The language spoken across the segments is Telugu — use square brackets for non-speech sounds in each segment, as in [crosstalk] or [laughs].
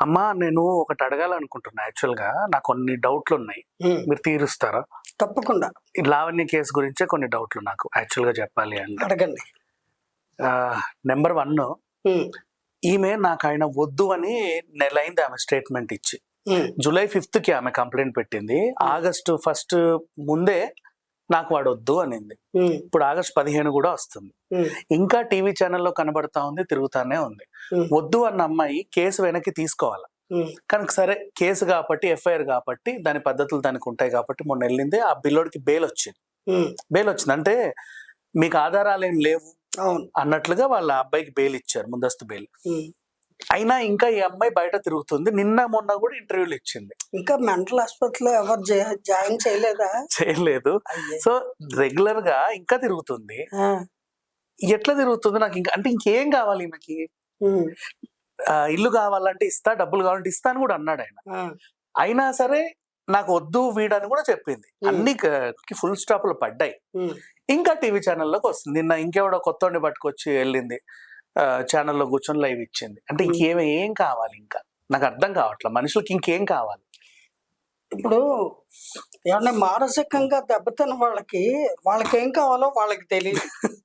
అమ్మా నేను ఒకటి అడగాలనుకుంటున్నా యాక్చువల్గా నాకు కొన్ని డౌట్లు ఉన్నాయి మీరు తీరుస్తారా? తప్పకుండా. ఈ లావణ్య కేసు గురించే కొన్ని డౌట్లు నాకు యాక్చువల్గా చెప్పాలి అంటే. అడగండి. నెంబర్ వన్ ఈమె నాకు ఆయన వద్దు అని నెలైంది ఆమె స్టేట్మెంట్ ఇచ్చి. జూలై ఫిఫ్త్కి ఆమె కంప్లైంట్ పెట్టింది. ఆగస్టు ఫస్ట్ ముందే నాకు వాడు వద్దు అనింది. ఇప్పుడు ఆగస్ట్ పదిహేను కూడా వస్తుంది. ఇంకా టీవీ ఛానల్లో కనబడతా ఉంది తిరుగుతానే ఉంది. వద్దు అన్న అమ్మాయి కేసు వెనక్కి తీసుకోవాలి? కనుక సరే కేసు కాబట్టి ఎఫ్ఐఆర్ కాబట్టి దాని పద్ధతులు దానికి ఉంటాయి కాబట్టి మొన్న వెళ్ళింది ఆ పిల్లోడికి బెయిల్ వచ్చింది. బెయిల్ వచ్చింది. అంటే మీకు ఆధారాలు ఏం లేవు అన్నట్లుగా వాళ్ళ అబ్బాయికి బెయిల్ ఇచ్చారు ముందస్తు బెయిల్. అయినా ఇంకా ఈ అమ్మాయి బయట తిరుగుతుంది. నిన్న మొన్న కూడా ఇంటర్వ్యూలు ఇచ్చింది. ఇంకా మెంటల్ హాస్పిటల్లో ఎవరు జాయిన్ చేయలేదా? చేయలేదు. సో రెగ్యులర్గా ఇంకా తిరుగుతుంది. ఎట్లా తిరుగుతుంది నాకు ఇంకా అంటే ఇంకేం కావాలి ఈమెకి? ఇల్లు కావాలంటే ఇస్తా డబ్బులు కావాలంటే ఇస్తా అని కూడా అన్నాడు ఆయన. అయినా సరే నాకు వద్దు వీడని కూడా చెప్పింది. అన్ని ఫుల్ స్టాప్లు పడ్డాయి. ఇంకా టీవీ ఛానల్లోకి వస్తుంది. నిన్న ఇంకెవడో కొత్తోడిని పట్టుకొచ్చి వెళ్ళింది. ఛానల్లో కూర్చొని లైవ్ ఇచ్చింది. అంటే. ఇంకేం ఏం కావాలి ఇంకా? నాకు అర్థం కావట్లేదు మనుషులకి ఇంకేం కావాలి? ఇప్పుడు ఏమన్నా మానసికంగా దెబ్బతిన్న వాళ్ళకి వాళ్ళకి ఏం కావాలో వాళ్ళకి తెలియదు.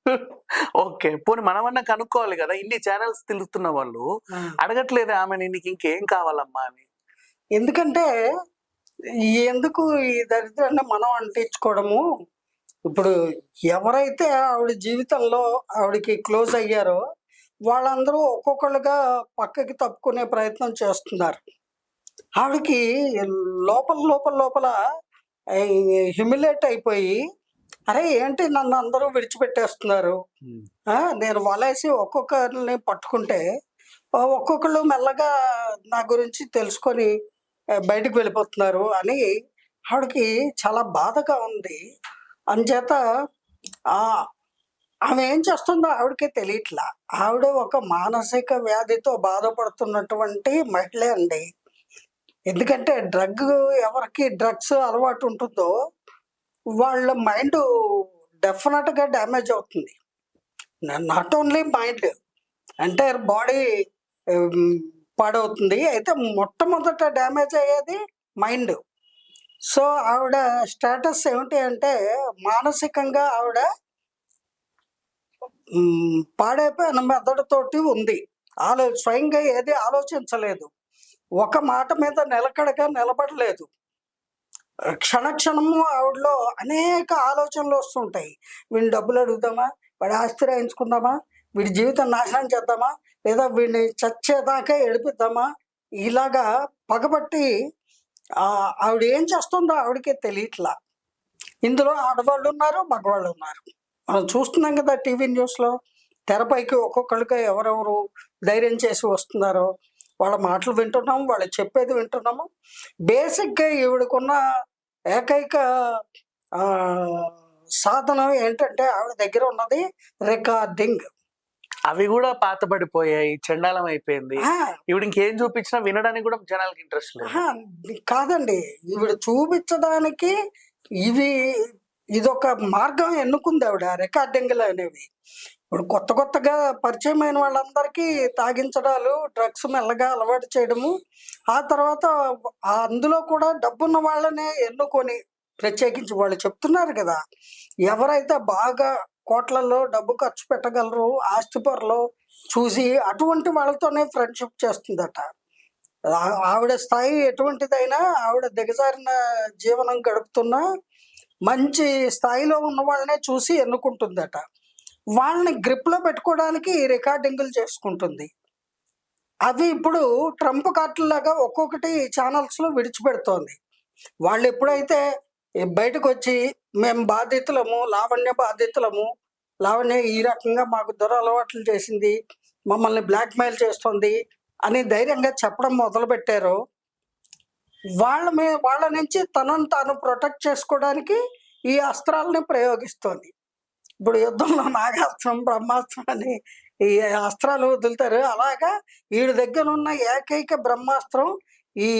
[laughs] ఓకే. పోనీ మనమన్నా కనుక్కోవాలి కదా. ఇన్ని ఛానల్స్ తిరుగుతున్న వాళ్ళు అడగట్లేదు ఆమె నీకు ఇంకేం కావాలమ్మా అని. ఎందుకంటే ఎందుకు ఈ దరిద్రాన్ని మనం అంటించుకోవడము? ఇప్పుడు ఎవరైతే ఆవిడ జీవితంలో ఆవిడకి క్లోజ్ అయ్యారో వాళ్ళందరూ ఒక్కొక్కళ్ళుగా పక్కకి తప్పుకునే ప్రయత్నం చేస్తున్నారు. ఆవిడకి లోపల లోపల లోపల హ్యూమిలేట్ అయిపోయి అరే ఏంటి నన్ను అందరూ విడిచిపెట్టేస్తున్నారు? నేను వలేసి ఒక్కొక్కరిని పట్టుకుంటే ఒక్కొక్కళ్ళు మెల్లగా నా గురించి తెలుసుకొని బయటకు వెళ్ళిపోతున్నారు అని ఆవిడకి చాలా బాధగా ఉంది. అంచేత ఆమె ఏం చేస్తుందో ఆవిడకి తెలియట్లా. ఆవిడ ఒక మానసిక వ్యాధితో బాధపడుతున్నటువంటి మహిళ అండి. ఎందుకంటే డ్రగ్ ఎవరికి డ్రగ్స్ అలవాటు ఉంటుందో వాళ్ళ మైండ్ డెఫినెట్గా డ్యామేజ్ అవుతుంది. Not only mind entire body పాడవుతుంది. అయితే మొట్టమొదట డ్యామేజ్ అయ్యేది మైండ్. సో ఆవిడ స్టేటస్ ఏమిటి అంటే మానసికంగా ఆవిడ పాడైపోయిన మెదడుతోటి ఉంది. ఆలో స్వయంగా ఏది ఆలోచించలేదు. ఒక మాట మీద నిలకడగా నిలబడలేదు. క్షణక్షణము ఆవిడలో అనేక ఆలోచనలు వస్తుంటాయి. వీడిని డబ్బులు అడుగుదామా? వాడి ఆస్తి రాయించుకుందామా? వీడి జీవితం నాశనం చేద్దామా? లేదా వీడిని చచ్చేదాకా ఏడిపిద్దామా? ఇలాగా పగబట్టి ఆవిడ ఏం చేస్తుందో ఆవిడకే తెలియట్లా. ఇందులో ఆడవాళ్ళు ఉన్నారు మగవాళ్ళు ఉన్నారు. మనం చూస్తున్నాం కదా టీవీ న్యూస్లో తెరపైకి ఒక్కొక్కరికి ఎవరెవరు ధైర్యం చేసి వస్తున్నారో వాళ్ళ మాటలు వింటున్నాము వాళ్ళు చెప్పేది వింటున్నాము. బేసిక్గా ఈవిడకున్న ఏకైక ఆ, సాధనం ఏంటంటే ఆవిడ దగ్గర ఉన్నది రికార్డింగ్. అవి కూడా పాతబడిపోయాయి చండాలం అయిపోయింది. ఇవిడ ఇంకేం చూపించినా వినడానికి కూడా జనాలకి ఇంట్రెస్ట్ లేదు. కాదండి. ఈవిడ చూపించడానికి ఇవి ఇదొక మార్గం ఎన్నుకుంది ఆవిడ రికార్డింగ్లు అనేవి. ఇప్పుడు కొత్త కొత్తగా పరిచయమైన వాళ్ళందరికీ తాగించడాలు డ్రగ్స్ మెల్లగా అలవాటు చేయడము ఆ తర్వాత అందులో కూడా డబ్బున్న వాళ్ళనే ఎన్నుకొని ప్రత్యేకించి వాళ్ళు చెప్తున్నారు కదా. ఎవరైతే బాగా కోట్లలో డబ్బు ఖర్చు పెట్టగలరు ఆస్తిపరులు చూసి అటువంటి వాళ్ళతోనే ఫ్రెండ్షిప్ చేస్తుందట. ఆవిడ స్థాయి ఎటువంటిదైనా ఆవిడ దిగజారిన జీవనం గడుపుతున్నా మంచి స్థాయిలో ఉన్న వాళ్ళనే చూసి ఎన్నుకుంటుందట. వాళ్ళని గ్రిప్లో పెట్టుకోవడానికి రికార్డింగులు చేసుకుంటుంది. అవి ఇప్పుడు ట్రంప్ కార్డులాగా ఒక్కొక్కటి ఛానల్స్లో విడిచిపెడుతోంది. వాళ్ళు ఎప్పుడైతే బయటకు వచ్చి మేము బాధితులము లావణ్య బాధితులము లావణ్య ఈ రకంగా మాకు దురలవాట్లు చేసింది మమ్మల్ని బ్లాక్మెయిల్ చేస్తుంది అని ధైర్యంగా చెప్పడం మొదలు పెట్టారు వాళ్ళ మీ వాళ్ళ నుంచి తనను తాను ప్రొటెక్ట్ చేసుకోవడానికి ఈ అస్త్రాలని ప్రయోగిస్తోంది. ఇప్పుడు యుద్ధంలో నాగాస్త్రం బ్రహ్మాస్త్రం అని ఈ అస్త్రాలు వదులుతారు. అలాగా వీడి దగ్గర ఉన్న ఏకైక బ్రహ్మాస్త్రం ఈ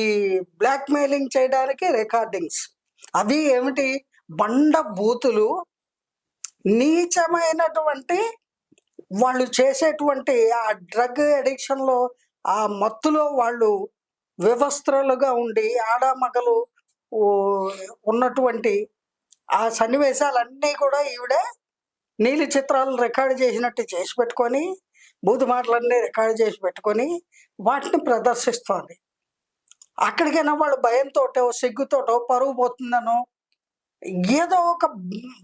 బ్లాక్ మెయిలింగ్ చేయడానికి రికార్డింగ్స్ అవి ఏమిటి? బండ బూతులు నీచమైనటువంటి వాళ్ళు చేసేటువంటి ఆ డ్రగ్ అడిక్షన్లో ఆ మత్తులో వాళ్ళు వివస్త్రలుగా ఉండి ఆడ మగలు ఉన్నటువంటి ఆ సన్నివేశాలన్నీ కూడా ఈవిడ నీలి చిత్రాలు రికార్డు చేసినట్టు చేసి పెట్టుకొని బూతు మాటలన్నీ రికార్డు చేసి పెట్టుకొని వాటిని ప్రదర్శిస్తోంది. అక్కడికైనా వాళ్ళు భయంతోటో సిగ్గుతోటో పరుగు పోతుందనో ఏదో ఒక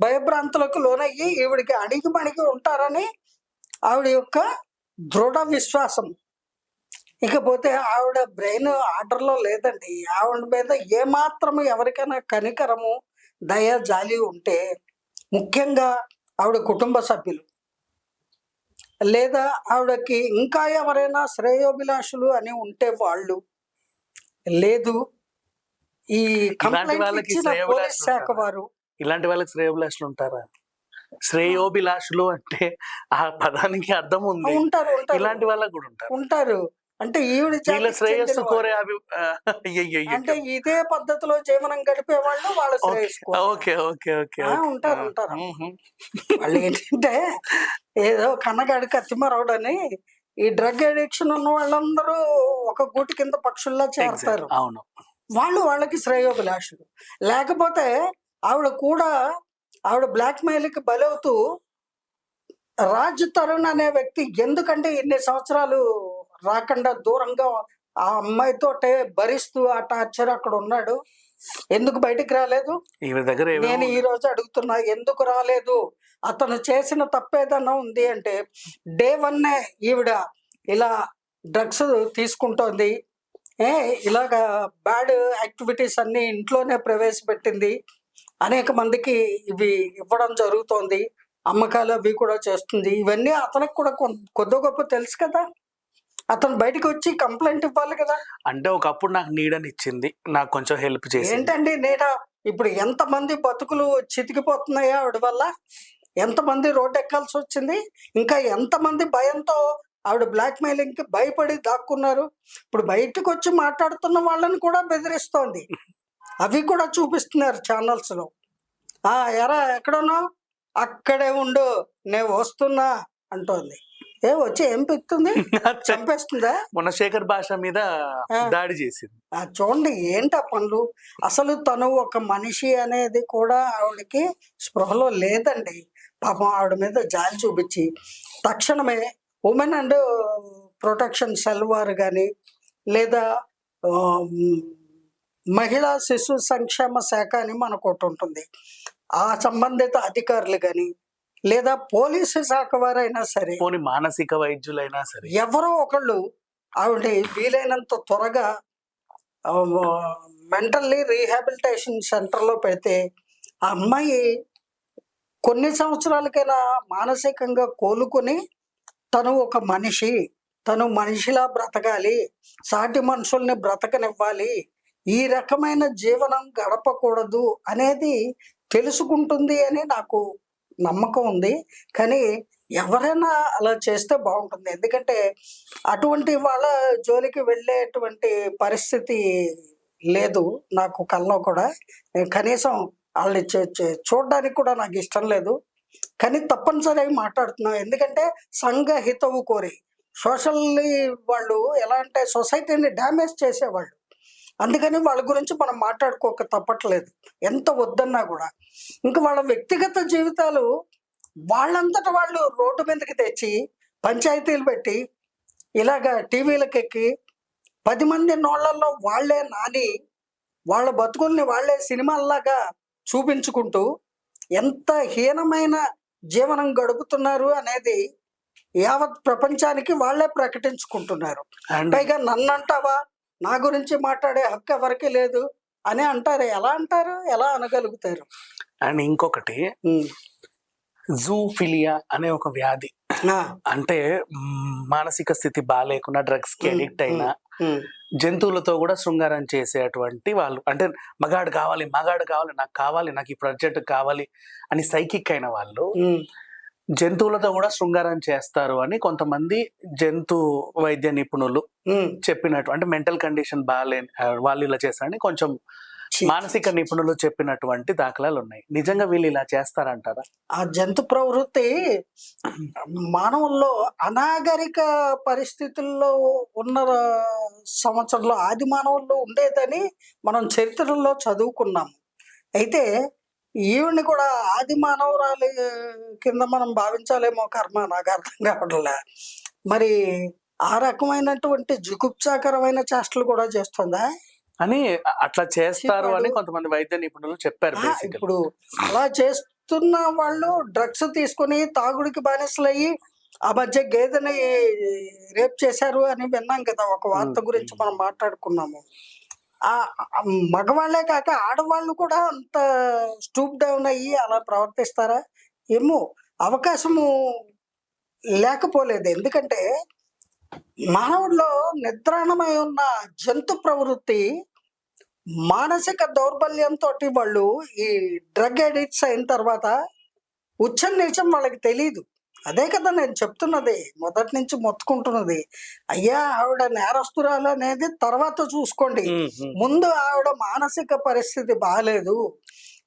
భయభ్రాంతులకు లోనయ్యి ఈవిడికి అడిగి మణిగి ఉంటారని ఆవిడ యొక్క దృఢ విశ్వాసం. ఇకపోతే ఆవిడ బ్రెయిన్ ఆర్డర్లో లేదండి. ఆవిడ మీద ఏమాత్రము ఎవరికైనా కనికరము దయ జాలి ఉంటే ముఖ్యంగా ఆవిడ కుటుంబ సభ్యులు. లేదా ఆవిడకి ఇంకా ఎవరైనా శ్రేయోభిలాషులు అని ఉంటే వాళ్ళు. లేదు ఈ కంప్లైంట్ ఇచ్చిన పోలీస్ శాఖ? వారు. ఇలాంటి వాళ్ళకి శ్రేయోభిలాషులు ఉంటారా? శ్రేయోభిలాషులు అంటే ఆ పదానికి అర్థం ఉంది. ఉంటారు ఉంటారు. ఇలాంటి వాళ్ళకి కూడా ఉంటారు? ఉంటారు. అంటే ఈవిడ శ్రేయస్సు కోరే. అంటే ఇదే పద్ధతిలో జీవనం గడిపే వాళ్ళు వాళ్ళ శ్రేయస్సు. Okay okay okay. ఉంటారు, ఉంటారు. వాళ్ళు ఏంటంటే ఏదో కన్నగాడి కత్తిమరవుడు అని ఈ డ్రగ్ అడిక్షన్ ఉన్న వాళ్ళందరూ ఒక గూటి కింద పక్షుల్లా చేరతారు Exact. అవును వాళ్ళు వాళ్ళకి శ్రేయోభిలాషులు లేకపోతే ఆవిడ కూడా ఆవిడ బ్లాక్ మెయిల్కి బలవుతూ రాజ్ తరుణ్ అనే వ్యక్తి ఎందుకంటే ఇన్ని సంవత్సరాలు రాకుండా దూరంగా ఆ అమ్మాయితో భరిస్తూ ఆ టార్చర్ అక్కడ ఉన్నాడు. ఎందుకు బయటికి రాలేదు? దగ్గర నేను ఈ రోజు అడుగుతున్నా ఎందుకు రాలేదు? అతను చేసిన తప్పేదన్నా ఉంది అంటే డే వన్నే ఈవిడ ఇలా డ్రగ్స్ తీసుకుంటోంది. ఏ ఇలాగ బ్యాడ్ యాక్టివిటీస్ అన్ని ఇంట్లోనే ప్రవేశపెట్టింది. అనేక మందికి ఇవి ఇవ్వడం జరుగుతోంది. అమ్మకాలు అవి కూడా చేస్తుంది. ఇవన్నీ అతనికి కూడా కొద్ది గొప్ప తెలుసు కదా. అతను బయటకు వచ్చి కంప్లైంట్ ఇవ్వాలి కదా. అంటే ఒకప్పుడు నాకు నీడని ఇచ్చింది. నాకు కొంచెం హెల్ప్ చేసింది. ఏంటండి నేట ఇప్పుడు ఎంతమంది బతుకులు చితికిపోతున్నాయా ఆవిడ వల్ల? ఎంతమంది రోడ్డు ఎక్కాల్సి వచ్చింది? ఇంకా ఎంతమంది భయంతో ఆవిడ బ్లాక్ మెయిలింగ్కి భయపడి దాక్కున్నారు? ఇప్పుడు బయటకు వచ్చి మాట్లాడుతున్న వాళ్ళని కూడా బెదిరిస్తోంది. అవి కూడా చూపిస్తున్నారు ఛానల్స్లో ఆ ఎరా ఎక్కడున్నావు? అక్కడే ఉండు. నేను వస్తున్నా అంటోంది. ఏ వచ్చి ఏం పెడుతుంది [laughs] చంపేస్తుందా? మొన్న శేఖర్ భాష మీద. దాడి చేసింది. ఆ చూడండి ఏంటి ఆ పనులు? అసలు తను ఒక మనిషి అనేది కూడా ఆవిడకి స్పృహలో లేదండి. పాపం ఆవిడ మీద జాలి చూపించి తక్షణమే ఉమెన్ అండ్ ప్రొటెక్షన్ సెల్ వారు కానీ లేదా మహిళా శిశు సంక్షేమ శాఖ అని మనకు ఒకటి ఉంటుంది. ఆ సంబంధిత అధికారులు కానీ లేదా పోలీసు శాఖ వారైనా సరే పోనీ మానసిక వైద్యులైనా సరే. ఎవరో ఒకళ్ళు ఆవిడ వీలైనంత త్వరగా మెంటల్లీ రీహాబిలిటేషన్ సెంటర్లో పెడితే ఆ అమ్మాయి కొన్ని సంవత్సరాలకైనా మానసికంగా కోలుకొని తను ఒక మనిషి తను మనిషిలా బ్రతకాలి సాటి మనుషుల్ని బ్రతకనివ్వాలి ఈ రకమైన జీవనం గడపకూడదు అనేది తెలుసుకుంటుంది అని నాకు నమ్మకం ఉంది. కానీ ఎవరైనా అలా చేస్తే బాగుంటుంది. ఎందుకంటే అటువంటి వాళ్ళ జోలికి వెళ్ళేటువంటి పరిస్థితి లేదు నాకు కల్లో కూడా. నేను కనీసం వాళ్ళని చూడడానికి కూడా నాకు ఇష్టం లేదు. కానీ తప్పనిసరిగా మాట్లాడుతున్నాం. ఎందుకంటే సంఘ హితవు కోరి సోషల్లీ వాళ్ళు ఎలా అంటే సొసైటీని డ్యామేజ్ చేసేవాళ్ళు. అందుకని వాళ్ళ గురించి మనం మాట్లాడుకోక తప్పట్లేదు. ఎంత వద్దన్నా కూడా. ఇంకా వాళ్ళ వ్యక్తిగత జీవితాలు వాళ్ళంతట వాళ్ళు రోడ్డు మీదకి తెచ్చి పంచాయతీలు పెట్టి ఇలాగ టీవీలకు ఎక్కి పది మంది నోళ్ళల్లో వాళ్ళే నాని వాళ్ళ బతుకుల్ని వాళ్ళే సినిమాల్లాగా చూపించుకుంటూ ఎంత హీనమైన జీవనం గడుపుతున్నారు అనేది యావత్ ప్రపంచానికి వాళ్ళే ప్రకటించుకుంటున్నారు. అండ్ పైగా నన్ను అంటావా నా గురించి మాట్లాడే హక్కు ఎవరికి లేదు అని అంటారు. ఎలా అంటారు? ఎలా అనగలుగుతారు? అండ్ ఇంకొకటి. జూఫిలియా అనే ఒక వ్యాధి. అంటే మానసిక స్థితి బాగాలేకుండా డ్రగ్స్కి అడిక్ట్ అయిన జంతువులతో కూడా శృంగారం చేసేటువంటి వాళ్ళు. అంటే మగాడు కావాలి మగాడు కావాలి నాకు కావాలి నాకు ఈ ప్రాజెక్ట్ కావాలి అని సైకిక్ అయిన వాళ్ళు జంతువులతో కూడా శృంగారం చేస్తారు అని కొంతమంది జంతు వైద్య నిపుణులు. చెప్పినట్టు అంటే మెంటల్ కండిషన్ బాగాలేని వాళ్ళు ఇలా చేస్తారని కొంచెం. మానసిక నిపుణులు చెప్పినటువంటి దాఖలాలు ఉన్నాయి నిజంగా వీళ్ళు ఇలా చేస్తారంటారా ఆ జంతు ప్రవృత్తి మానవుల్లో అనాగరిక పరిస్థితుల్లో ఉన్న సంవత్సరంలో ఆది మానవుల్లో ఉండేదని మనం చరిత్రలో చదువుకున్నాం అయితే ఈవిడ్ని కూడా ఆది మానవురాలి కింద మనం భావించాలేమో కర్మ నాకు అర్థం కావట్లే మరి ఆ రకమైనటువంటి జుగుప్సాకరమైన చేష్టలు కూడా చేస్తుందా అని అట్లా చేస్తారు అని. కొంతమంది వైద్య నిపుణులు చెప్పారు ఇప్పుడు అలా చేస్తున్న వాళ్ళు డ్రగ్స్ తీసుకొని తాగుడికి బానిసలయ్యి ఆ మధ్య గేదెని రేప్ చేశారు అని విన్నాం కదా ఒక వార్త. గురించి మనం మాట్లాడుకున్నాము మగవాళ్ళే కాక ఆడవాళ్ళు కూడా అంత స్టూప్ డౌన్ అయ్యి అలా ప్రవర్తిస్తారా? ఏమో అవకాశము లేకపోలేదు. ఎందుకంటే మానవుడిలో నిద్రాణమై ఉన్న జంతు ప్రవృత్తి మానసిక దౌర్బల్యంతో వాళ్ళు ఈ డ్రగ్ అడిక్ట్స్ అయిన తర్వాత ఉచ్చం నీచం వాళ్ళకి తెలియదు అదే కదా నేను చెప్తున్నది. మొదటి నుంచి మొత్తుకుంటున్నది. అయ్యా ఆవిడ నేరస్తురాలు అనేది తర్వాత చూసుకోండి. ముందు ఆవిడ మానసిక పరిస్థితి బాగాలేదు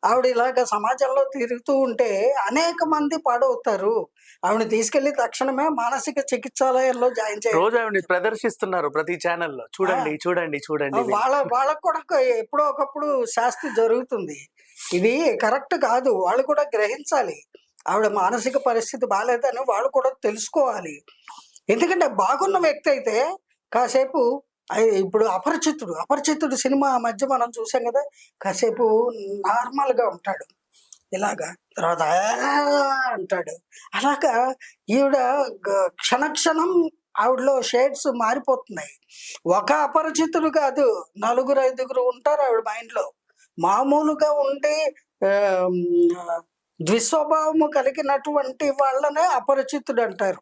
ఆవిడ ఇలాగ సమాజంలో తిరుగుతూ ఉంటే అనేక మంది పాడవుతారు. ఆవిడ తీసుకెళ్ళి తక్షణమే మానసిక చికిత్సాలయంలో జాయిన్ చేయాలి. రోజు ఆవిడ ప్రదర్శిస్తున్నారు ప్రతి ఛానల్లో. చూడండి చూడండి చూడండి. వాళ్ళ వాళ్ళకు కూడా ఎప్పుడో ఒకప్పుడు శాస్తి జరుగుతుంది. ఇది కరెక్ట్ కాదు. వాళ్ళు కూడా గ్రహించాలి. ఆవిడ మానసిక పరిస్థితి బాగాలేదని వాళ్ళు కూడా తెలుసుకోవాలి. ఎందుకంటే బాగున్న వ్యక్తి అయితే కాసేపు ఇప్పుడు అపరిచితుడు అపరిచితుడు సినిమా మధ్య మనం చూసాం కదా కాసేపు నార్మల్గా ఉంటాడు. ఇలాగా తర్వాత అంటాడు. అలాగా ఈవిడ గ- క్షణక్షణం ఆవిడలో షేడ్స్ మారిపోతున్నాయి. ఒక అపరిచితుడు కాదు నలుగురు ఐదుగురు ఉంటారు ఆవిడ మైండ్లో మామూలుగా ఉండి ద్విస్వభావము కలిగినటువంటి వాళ్ళనే అపరిచితుడు అంటారు